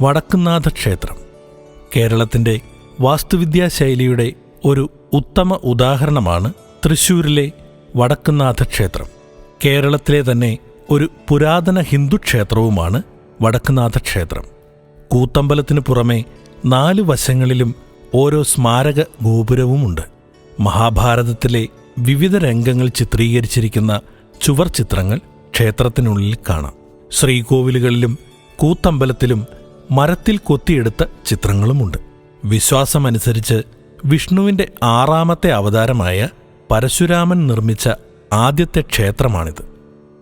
വടക്കുന്നാഥ ക്ഷേത്രം കേരളത്തിന്റെ വാസ്തുവിദ്യാ ശൈലിയുടെ ഒരു ഉത്തമ ഉദാഹരണമാണ് തൃശൂരിലെ വടക്കുന്നാഥ ക്ഷേത്രം കേരളത്തിലെ തന്നെ ഒരു പുരാതന ഹിന്ദു ക്ഷേത്രവുമാണ് വടക്കുന്നാഥ ക്ഷേത്രം കൂത്തമ്പലത്തിനു പുറമെ നാല് വശങ്ങളിലും ഓരോ സ്മാരക ഗോപുരവുമുണ്ട്. മഹാഭാരതത്തിലെ വിവിധ രംഗങ്ങൾ ചിത്രീകരിച്ചിരിക്കുന്ന ചുവർ ചിത്രങ്ങൾ ക്ഷേത്രത്തിനുള്ളിൽ കാണാം. ശ്രീകോവിലുകളിലും കൂത്തമ്പലത്തിലും മരത്തിൽ കൊത്തിയെടുത്ത ചിത്രങ്ങളുമുണ്ട്. വിശ്വാസമനുസരിച്ച് വിഷ്ണുവിന്റെ ആറാമത്തെ അവതാരമായ പരശുരാമൻ നിർമ്മിച്ച ആദ്യത്തെ ക്ഷേത്രമാണിത്.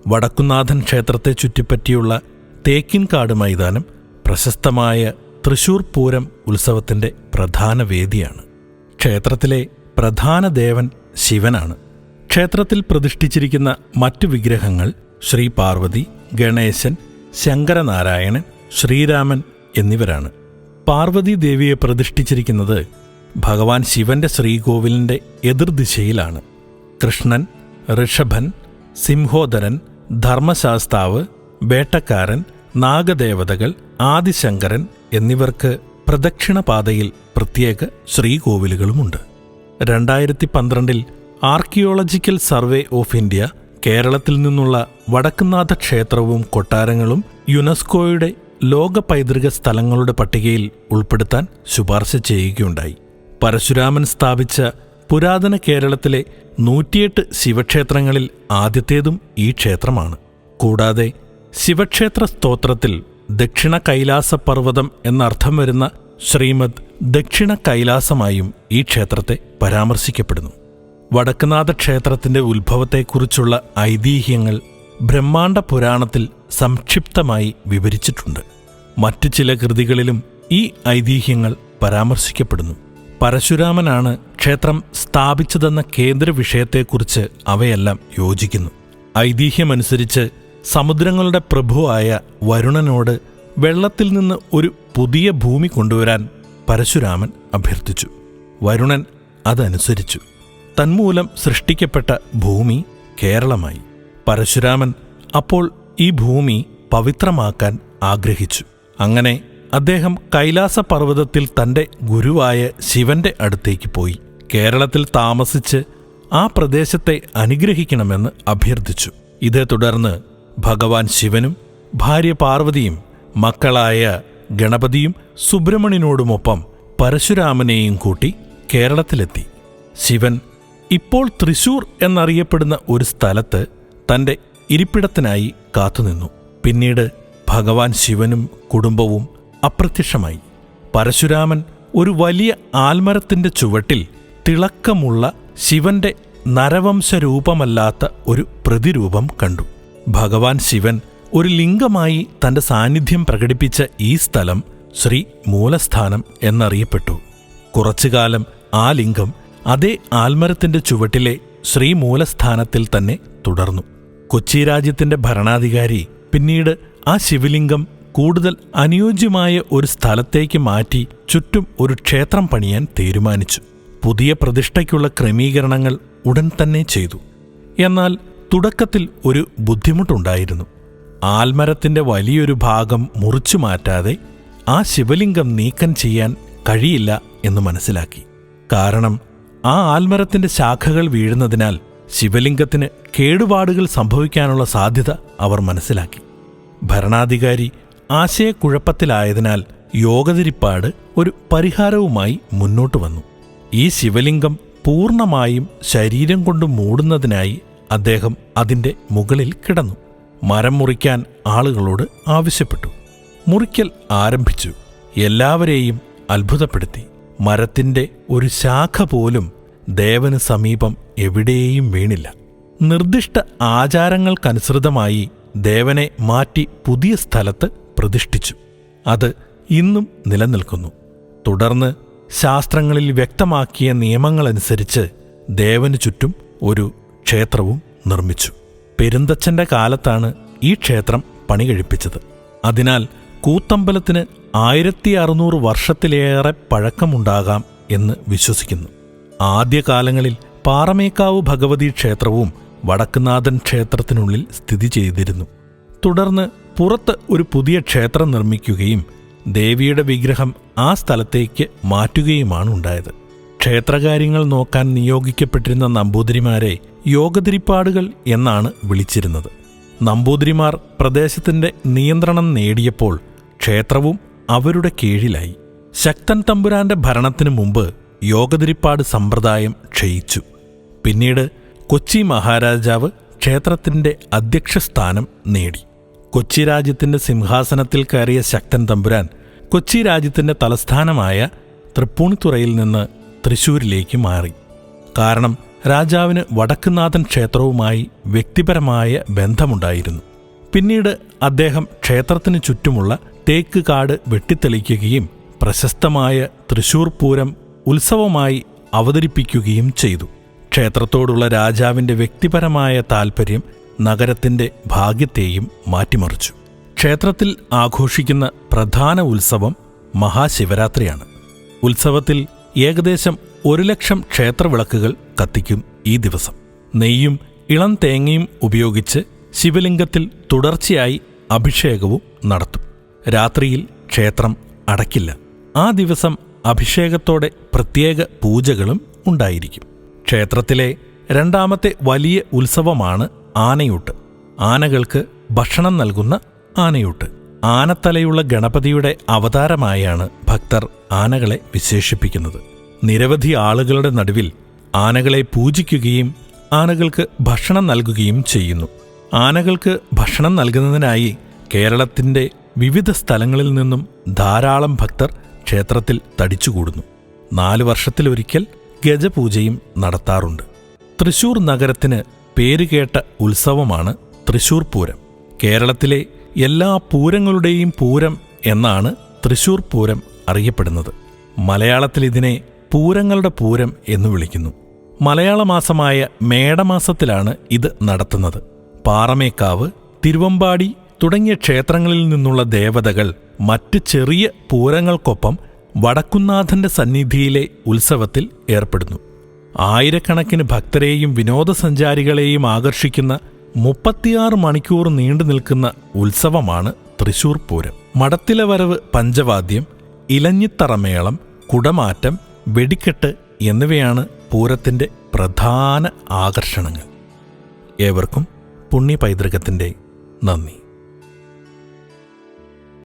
വടക്കുന്നാഥൻ ക്ഷേത്രത്തെ ചുറ്റിപ്പറ്റിയുള്ള തേക്കിൻകാട് മൈതാനം പ്രശസ്തമായ തൃശൂർ പൂരം ഉത്സവത്തിന്റെ പ്രധാന വേദിയാണ്. ക്ഷേത്രത്തിലെ പ്രധാന ദേവൻ ശിവനാണ്. ക്ഷേത്രത്തിൽ പ്രതിഷ്ഠിച്ചിരിക്കുന്ന മറ്റു വിഗ്രഹങ്ങൾ ശ്രീ പാർവതി ഗണേശൻ ശങ്കരനാരായണൻ ശ്രീരാമൻ എന്നിവരാണ്. പാർവതി ദേവിയെ പ്രതിഷ്ഠിച്ചിരിക്കുന്നത് ഭഗവാൻ ശിവന്റെ ശ്രീകോവിലിന്റെ എതിർദിശയിലാണ് കൃഷ്ണൻ ഋഷഭൻ സിംഹോദരൻ ധർമ്മശാസ്താവ് വേട്ടക്കാരൻ നാഗദേവതകൾ ആദിശങ്കരൻ എന്നിവർക്ക് പ്രദക്ഷിണപാതയിൽ പ്രത്യേക ശ്രീകോവിലുകളുമുണ്ട്. രണ്ടായിരത്തി പന്ത്രണ്ടിൽ ആർക്കിയോളജിക്കൽ സർവേ ഓഫ് ഇന്ത്യ കേരളത്തിൽ നിന്നുള്ള വടക്കുന്നാഥ ക്ഷേത്രവും കൊട്ടാരങ്ങളും യുനെസ്കോയുടെ ലോക പൈതൃക സ്ഥലങ്ങളുടെ പട്ടികയിൽ ഉൾപ്പെടുത്താൻ ശുപാർശ ചെയ്യുകയുണ്ടായി. പരശുരാമൻ സ്ഥാപിച്ച പുരാതന കേരളത്തിലെ നൂറ്റിയെട്ട് ശിവക്ഷേത്രങ്ങളിൽ ആദ്യത്തേതും ഈ ക്ഷേത്രമാണ്. കൂടാതെ ശിവക്ഷേത്ര സ്തോത്രത്തിൽ ദക്ഷിണ കൈലാസ പർവതം എന്നർത്ഥം വരുന്ന ശ്രീമദ് ദക്ഷിണ കൈലാസമായും ഈ ക്ഷേത്രത്തെ പരാമർശിക്കപ്പെടുന്നു. വടക്കുനാഥ ക്ഷേത്രത്തിന്റെ ഉത്ഭവത്തെക്കുറിച്ചുള്ള ഐതിഹ്യങ്ങൾ ബ്രഹ്മാണ്ഡ പുരാണത്തിൽ സംക്ഷിപ്തമായി വിവരിച്ചിട്ടുണ്ട്. മറ്റു ചില കൃതികളിലും ഈ ഐതിഹ്യങ്ങൾ പരാമർശിക്കപ്പെടുന്നു. പരശുരാമനാണ് ക്ഷേത്രം സ്ഥാപിച്ചതെന്ന കേന്ദ്ര വിഷയത്തെക്കുറിച്ച് അവയെല്ലാം യോജിക്കുന്നു. ഐതിഹ്യമനുസരിച്ച് സമുദ്രങ്ങളുടെ പ്രഭുവായ വരുണനോട് വെള്ളത്തിൽ നിന്ന് ഒരു പുതിയ ഭൂമി കൊണ്ടുവരാൻ പരശുരാമൻ അഭ്യർത്ഥിച്ചു. വരുണൻ അതനുസരിച്ചു. തന്മൂലം സൃഷ്ടിക്കപ്പെട്ട ഭൂമി കേരളമായി. പരശുരാമൻ അപ്പോൾ ഈ ഭൂമി പവിത്രമാക്കാൻ ആഗ്രഹിച്ചു. അങ്ങനെ അദ്ദേഹം കൈലാസ പർവതത്തിൽ തന്റെ ഗുരുവായ ശിവന്റെ അടുത്തേക്ക് പോയി. കേരളത്തിൽ താമസിച്ച് ആ പ്രദേശത്തെ അനുഗ്രഹിക്കണമെന്ന് അഭ്യർത്ഥിച്ചു. ഇതേ തുടർന്ന് ഭഗവാൻ ശിവനും ഭാര്യ പാർവതിയും മക്കളായ ഗണപതിയും സുബ്രഹ്മണ്യനോടുമൊപ്പം പരശുരാമനെയും കൂട്ടി കേരളത്തിലെത്തി. ശിവൻ ഇപ്പോൾ തൃശൂർ എന്നറിയപ്പെടുന്ന ഒരു സ്ഥലത്ത് തന്റെ ഇരിപ്പിടത്തിനായി കാത്തുനിന്നു. പിന്നീട് ഭഗവാൻ ശിവനും കുടുംബവും അപ്രത്യക്ഷമായി. പരശുരാമൻ ഒരു വലിയ ആൽമരത്തിന്റെ ചുവട്ടിൽ തിളക്കമുള്ള ശിവന്റെ നരവംശരൂപമല്ലാത്ത ഒരു പ്രതിരൂപം കണ്ടു. ഭഗവാൻ ശിവൻ ഒരു ലിംഗമായി തന്റെ സാന്നിധ്യം പ്രകടിപ്പിച്ച ഈ സ്ഥലം ശ്രീ മൂലസ്ഥാനം എന്നറിയപ്പെട്ടു. കുറച്ചുകാലം ആ ലിംഗം അതേ ആൽമരത്തിന്റെ ചുവട്ടിലെ ശ്രീമൂലസ്ഥാനത്തിൽ തന്നെ തുടർന്നു. കൊച്ചി രാജ്യത്തിന്റെ ഭരണാധികാരി പിന്നീട് ആ ശിവലിംഗം കൂടുതൽ അനുയോജ്യമായ ഒരു സ്ഥലത്തേക്ക് മാറ്റി ചുറ്റും ഒരു ക്ഷേത്രം പണിയാൻ തീരുമാനിച്ചു. പുതിയ പ്രതിഷ്ഠയ്ക്കുള്ള ക്രമീകരണങ്ങൾ ഉടൻ തന്നെ ചെയ്തു. എന്നാൽ തുടക്കത്തിൽ ഒരു ബുദ്ധിമുട്ടുണ്ടായിരുന്നു. ആൽമരത്തിന്റെ വലിയൊരു ഭാഗം മുറിച്ചു മാറ്റാതെ ആ ശിവലിംഗം നീക്കം ചെയ്യാൻ കഴിയില്ല എന്ന് മനസ്സിലാക്കി. കാരണം ആ ആൽമരത്തിന്റെ ശാഖകൾ വീഴുന്നതിനാൽ ശിവലിംഗത്തിന് കേടുപാടുകൾ സംഭവിക്കാനുള്ള സാധ്യത അവർ മനസ്സിലാക്കി. ഭരണാധികാരി ആശയക്കുഴപ്പത്തിലായതിനാൽ യോഗതിരിപ്പാട് ഒരു പരിഹാരവുമായി മുന്നോട്ടു വന്നു. ഈ ശിവലിംഗം പൂർണമായും ശരീരം കൊണ്ട് മൂടുന്നതിനായി അദ്ദേഹം അതിന്റെ മുകളിൽ കിടന്നു. മരം മുറിക്കാൻ ആളുകളോട് ആവശ്യപ്പെട്ടു. മുറിക്കൽ ആരംഭിച്ചു. എല്ലാവരെയും അത്ഭുതപ്പെടുത്തി. മരത്തിന്റെ ഒരു ശാഖ പോലും ദേവന് സമീപം എവിടെയും വീണില്ല. നിർദ്ദിഷ്ട ആചാരങ്ങൾക്കനുസൃതമായി ദേവനെ മാറ്റി പുതിയ സ്ഥലത്ത് പ്രതിഷ്ഠിച്ചു. അത് ഇന്നും നിലനിൽക്കുന്നു. തുടർന്ന് ശാസ്ത്രങ്ങളിൽ വ്യക്തമാക്കിയ നിയമങ്ങളനുസരിച്ച് ദേവന് ചുറ്റും ഒരു ക്ഷേത്രവും നിർമ്മിച്ചു. പെരുന്തച്ഛന്റെ കാലത്താണ് ഈ ക്ഷേത്രം പണി കഴിപ്പിച്ചത് അതിനാൽ കൂത്തമ്പലത്തിന് ആയിരത്തി അറുന്നൂറ് വർഷത്തിലേറെ പഴക്കമുണ്ടാകാം എന്ന് വിശ്വസിക്കുന്നു. ആദ്യകാലങ്ങളിൽ പാറമേക്കാവ് ഭഗവതി ക്ഷേത്രവും വടക്കുനാഥൻ ക്ഷേത്രത്തിനുള്ളിൽ സ്ഥിതി ചെയ്തിരുന്നു. തുടർന്ന് പുറത്ത് ഒരു പുതിയ ക്ഷേത്രം നിർമ്മിക്കുകയും ദേവിയുടെ വിഗ്രഹം ആ സ്ഥലത്തേക്ക് മാറ്റുകയുമാണ് ഉണ്ടായത് ക്ഷേത്രകാര്യങ്ങൾ നോക്കാൻ നിയോഗിക്കപ്പെട്ടിരുന്ന നമ്പൂതിരിമാരെ യോഗതിരിപ്പാടുകൾ എന്നാണ് വിളിച്ചിരുന്നത്. നമ്പൂതിരിമാർ പ്രദേശത്തിന്റെ നിയന്ത്രണം നേടിയപ്പോൾ ക്ഷേത്രവും അവരുടെ കീഴിലായി. ശക്തൻ തമ്പുരാന്റെ ഭരണത്തിനു മുമ്പ് യോഗതിരിപ്പാട് സമ്പ്രദായം ക്ഷയിച്ചു. പിന്നീട് കൊച്ചി മഹാരാജാവ് ക്ഷേത്രത്തിന്റെ അധ്യക്ഷസ്ഥാനം നേടി. കൊച്ചി രാജ്യത്തിന്റെ സിംഹാസനത്തിൽ കയറിയ ശക്തൻ തമ്പുരാൻ കൊച്ചി രാജ്യത്തിന്റെ തലസ്ഥാനമായ തൃപ്പൂണിത്തുറയിൽ നിന്ന് തൃശൂരിലേക്ക് മാറി. കാരണം രാജാവിന് വടക്കുനാഥൻ ക്ഷേത്രവുമായി വ്യക്തിപരമായ ബന്ധമുണ്ടായിരുന്നു. പിന്നീട് അദ്ദേഹം ക്ഷേത്രത്തിന് ചുറ്റുമുള്ള തേക്ക് കാട് വെട്ടിത്തെളിക്കുകയും പ്രശസ്തമായ തൃശൂർ പൂരം ഉത്സവമായി അവതരിപ്പിക്കുകയും ചെയ്തു. ക്ഷേത്രത്തോടുള്ള രാജാവിന്റെ വ്യക്തിപരമായ താൽപ്പര്യം നഗരത്തിന്റെ ഭാഗ്യത്തെയും മാറ്റിമറിച്ചു. ക്ഷേത്രത്തിൽ ആഘോഷിക്കുന്ന പ്രധാന ഉത്സവം മഹാശിവരാത്രിയാണ്. ഉത്സവത്തിൽ ഏകദേശം ഒരു ലക്ഷം ക്ഷേത്രവിളക്കുകൾ കത്തിക്കും ഈ ദിവസം. നെയ്യും ഇളം തേങ്ങയും ഉപയോഗിച്ച് ശിവലിംഗത്തിൽ തുടർച്ചയായി അഭിഷേകവും നടത്തും. രാത്രിയിൽ ക്ഷേത്രം അടക്കില്ല ആ ദിവസം അഭിഷേകത്തോടെ പ്രത്യേക പൂജകളും ഉണ്ടായിരിക്കും. ക്ഷേത്രത്തിലെ രണ്ടാമത്തെ വലിയ ഉത്സവമാണ് ആനയൂട്ട്. ആനകൾക്ക് ഭക്ഷണം നൽകുന്ന ആനയൂട്ട്. ആനത്തലയുള്ള ഗണപതിയുടെ അവതാരമായാണ് ഭക്തർ ആനകളെ വിശേഷിപ്പിക്കുന്നത്. നിരവധി ആളുകളുടെ നടുവിൽ ആനകളെ പൂജിക്കുകയും ആനകൾക്ക് ഭക്ഷണം നൽകുകയും ചെയ്യുന്നു. ആനകൾക്ക് ഭക്ഷണം നൽകുന്നതിനായി കേരളത്തിന്റെ വിവിധ സ്ഥലങ്ങളിൽ നിന്നും ധാരാളം ഭക്തർ ക്ഷേത്രത്തിൽ തടിച്ചുകൂടുന്നു. നാലു വർഷത്തിലൊരിക്കൽ ഗജപൂജയും നടത്താറുണ്ട്. തൃശൂർ നഗരത്തിന് പേരുകേട്ട ഉത്സവമാണ് തൃശൂർ പൂരം. കേരളത്തിലെ എല്ലാ പൂരങ്ങളുടെയും പൂരം എന്നാണ് തൃശൂർ പൂരം അറിയപ്പെടുന്നത്. മലയാളത്തിൽ ഇതിനെ പൂരങ്ങളുടെ പൂരം എന്ന് വിളിക്കുന്നു. മലയാള മാസമായ മേടമാസത്തിലാണ് ഇത് നടത്തുന്നത്. പാറമേക്കാവ് തിരുവമ്പാടി തുടങ്ങിയ ക്ഷേത്രങ്ങളിൽ നിന്നുള്ള ദേവതകൾ മറ്റ് ചെറിയ പൂരങ്ങൾക്കൊപ്പം വടക്കുന്നാഥന്റെ സന്നിധിയിലെ ഉത്സവത്തിൽ ഏർപ്പെടുന്നു. ആയിരക്കണക്കിന് ഭക്തരെയും വിനോദസഞ്ചാരികളെയും ആകർഷിക്കുന്ന മുപ്പത്തിയാറ് മണിക്കൂർ നീണ്ടു നിൽക്കുന്ന ഉത്സവമാണ് തൃശൂർ പൂരം. മടത്തിലെ വരവ് പഞ്ചവാദ്യം ഇലഞ്ഞിത്തറമേളം കുടമാറ്റം വെടിക്കെട്ട് എന്നിവയാണ് പൂരത്തിന്റെ പ്രധാന ആകർഷണങ്ങൾ. ഏവർക്കും പുണ്യ പൈതൃകത്തിന്റെ നന്ദി.